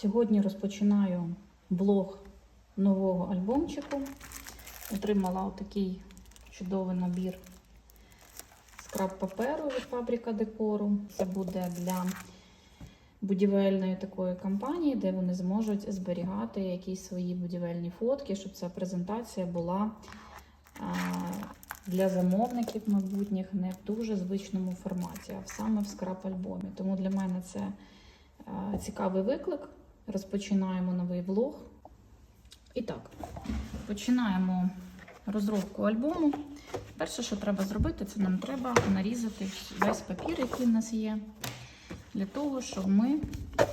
Сьогодні розпочинаю блог нового альбомчику. Отримала отакий чудовий набір скраб паперу від фабрика декору. Це буде для будівельної такої компанії, де вони зможуть зберігати якісь свої будівельні фотки, щоб ця презентація була для замовників майбутніх не в дуже звичному форматі, а саме в скраб-альбомі. Тому для мене це цікавий виклик. Розпочинаємо новий влог. І так, починаємо розробку альбому. Перше, що треба зробити, це нам треба нарізати весь папір, який в нас є, для того, щоб ми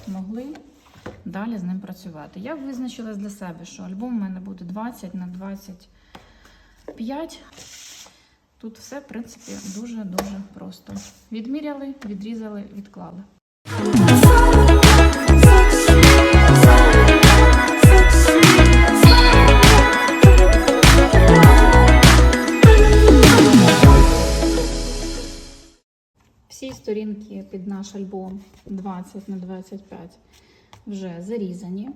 могли далі з ним працювати. Я визначила для себе, що альбом у мене буде 20 на 25. Тут все, в принципі, дуже-дуже просто. Відміряли, відрізали, відклали. Всі сторінки під наш альбом 20 на 25 вже зарізані,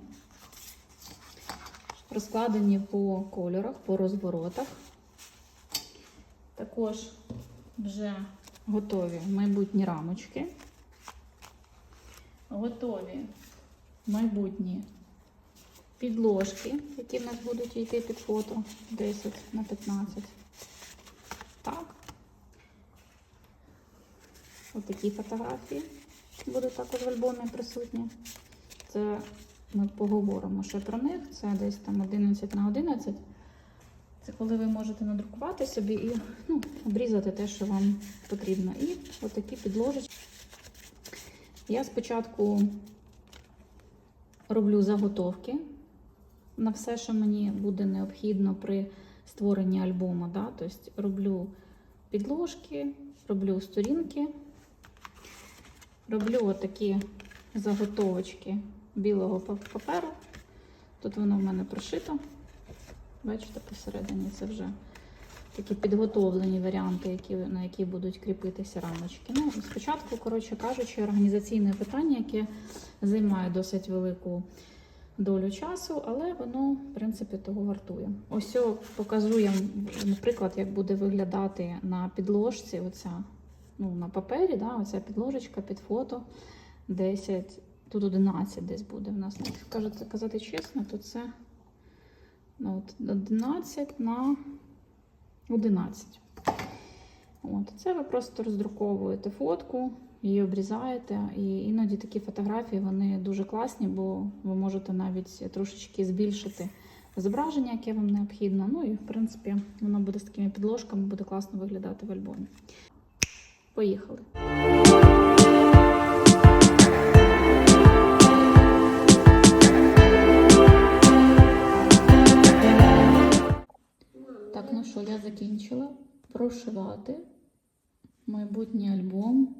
розкладені по кольорах, по розворотах. Також вже готові майбутні рамочки, готові майбутні підложки, які в нас будуть йти під фото 10 на 15. Ось такі фотографії будуть також в альбомі присутні. Це ми поговоримо ще про них. Це десь там 11 на 11. Це коли ви можете надрукувати собі і ну, обрізати те, що вам потрібно. І отакі підложечки. Я спочатку роблю заготовки на все, що мені буде необхідно при створенні альбому. Да? Тобто роблю підложки, роблю сторінки. Роблю отакі заготовочки білого паперу. Тут воно в мене прошито. Бачите, посередині це вже такі підготовлені варіанти, які, на які будуть кріпитися рамочки. Ну, спочатку, коротше кажучи, організаційне питання, яке займає досить велику долю часу, але воно, в принципі, того вартує. Ось показуємо, наприклад, як буде виглядати на підложці оця ну, на папері, да, оця підложечка під фото 10, тут 11 десь буде в нас. Ну, кажуть, казати чесно, то це ну, от, 11 на 11. От, Це ви просто роздруковуєте фотку, її обрізаєте. І іноді такі фотографії вони дуже класні, бо ви можете навіть трошечки збільшити зображення, яке вам необхідно. Ну і, в принципі, воно буде з такими підложками, буде класно виглядати в альбомі. Поїхали. Так, ну що, я закінчила прошивати майбутній альбом.